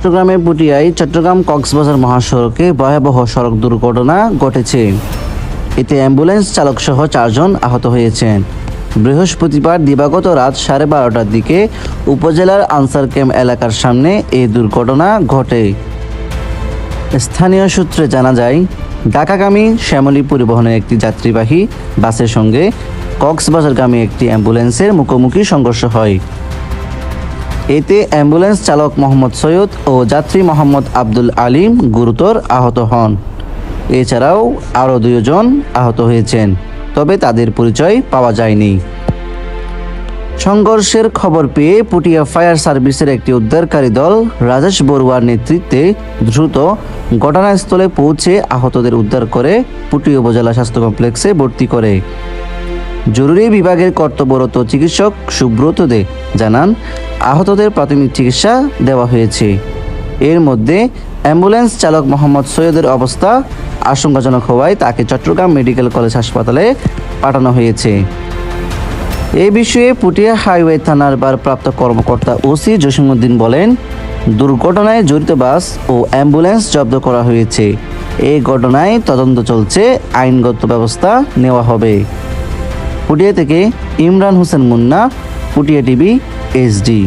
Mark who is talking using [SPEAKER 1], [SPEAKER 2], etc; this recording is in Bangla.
[SPEAKER 1] চট্টগ্রামের পুটিয়ায় চট্টগ্রাম কক্সবাজার মহাসড়কে ভয়াবহ সড়ক দুর্ঘটনা ঘটেছে। এতে অ্যাম্বুলেন্স চালক সহ চারজন আহত হয়েছেন। বৃহস্পতিবার দিবাগত রাত সাড়ে বারোটার দিকে উপজেলার আনসার ক্যাম্প এলাকার সামনে এই দুর্ঘটনা ঘটে। স্থানীয় সূত্রে জানা যায়, ঢাকাগামী শ্যামলী পরিবহনের একটি যাত্রীবাহী বাসের সঙ্গে কক্সবাজারগামী একটি অ্যাম্বুলেন্সের মুখোমুখি সংঘর্ষ হয়। এতে অ্যাম্বুলেন্স চালক মোহাম্মদ সৈয়দ ও যাত্রী মোহাম্মদ আব্দুল আলিম গুরুতর আহত হন। এছাড়াও আরও দুজন আহত হয়েছেন, তবে তাদের পরিচয় পাওয়া যায়নি। সংঘর্ষের খবর পেয়ে পুটিয়া ফায়ার সার্ভিসের একটি উদ্ধারকারী দল রাজেশ বড়ুয়ার নেতৃত্বে দ্রুত ঘটনাস্থলে পৌঁছে আহতদের উদ্ধার করে পুটিয়া উপজেলা স্বাস্থ্য কমপ্লেক্সে ভর্তি করে। জরুরি বিভাগের কর্তব্যরত চিকিৎসক সুব্রত দে জানান আহতদের প্রাথমিক চিকিৎসা দেওয়া হয়েছে। এর মধ্যে অ্যাম্বুলেন্স চালক মোহাম্মদ সৈয়দের অবস্থা আশঙ্কাজনক হওয়ায় তাকে চট্টগ্রাম মেডিকেল কলেজ হাসপাতালে পাঠানো হয়েছে। এই বিষয়ে পুটিয়া হাইওয়ে থানার ভারপ্রাপ্ত কর্মকর্তা ওসি জসিমউদ্দিন বলেন, দুর্ঘটনায় জড়িত বাস ও অ্যাম্বুলেন্স জব্দ করা হয়েছে। এই ঘটনায় তদন্ত চলছে, আইনগত ব্যবস্থা নেওয়া হবে। পুটিয়া থেকে Imran Hossain Munna, Puthia TV HD